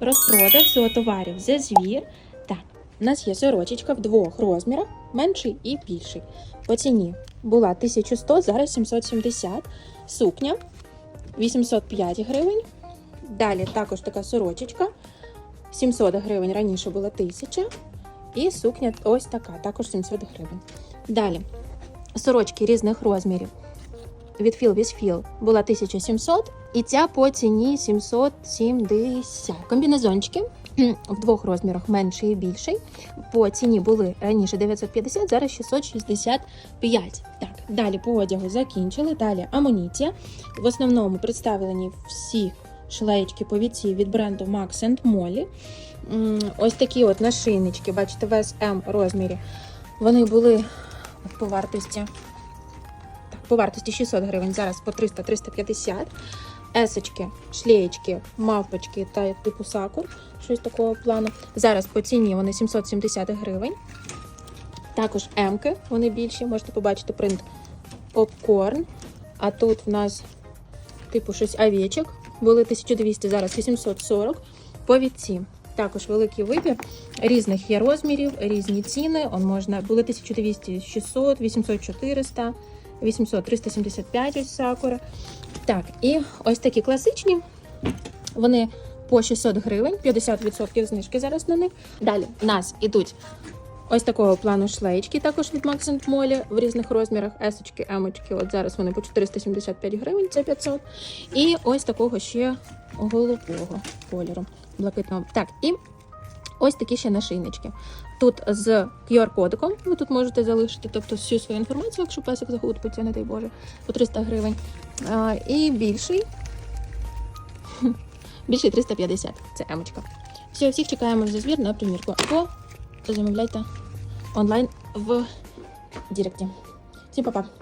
Розпродаж зоотоварів за звір. Так, у нас є сорочечка в двох розмірах, менший і більший. По ціні була 1100, зараз 770. Сукня 805 гривень. Далі також така сорочечка. 700 гривень раніше була 1000. І сукня ось така, також 700 гривень. Далі сорочки різних розмірів від with Feel була 1700, і ця по ціні 770. Комбінезончики в двох розмірах менший і більший. По ціні були раніше 950, зараз 665. Так, далі по одягу закінчили. Далі амуніція. В основному представлені всі шлеєчки повіці від бренду Max Molly. Ось такі от нашийнички, бачите, в SM розмірі. Вони були по вартості по вартості 600 гривень, зараз по 300-350. Есочки, шлеєчки, мавпочки та типу сакур, щось такого плану. Зараз по ціні вони 770 гривень. Також М-ки, вони більші, можете побачити принт попкорн. А тут в нас типу щось овечок. Були 1200, зараз 840. Повідці. Також великий вибір різних є розмірів, різні ціни. Он можна були 1200, 600, 800, 400. 800 375 ось сакура. Так, і ось такі класичні. Вони по 600 гривень, 50% знижки зараз на них. Далі в нас ідуть ось такого плану шлеєчки, також від Max Molly в різних розмірах. Есочки, емочки. От зараз вони по 475 гривень, це 500. І ось такого ще голубого кольору, блакитного. Так, і ось такі ще нашийнички. Тут з QR-кодиком ви тут можете залишити, тобто всю свою інформацію, якщо песик загубиться, не дай Боже, по 300 гривень. А, і більший. Більший 350. Це емочка. Все, всіх чекаємо за звір на примірку. Або замовляйте онлайн в Діректі. Всім па-па!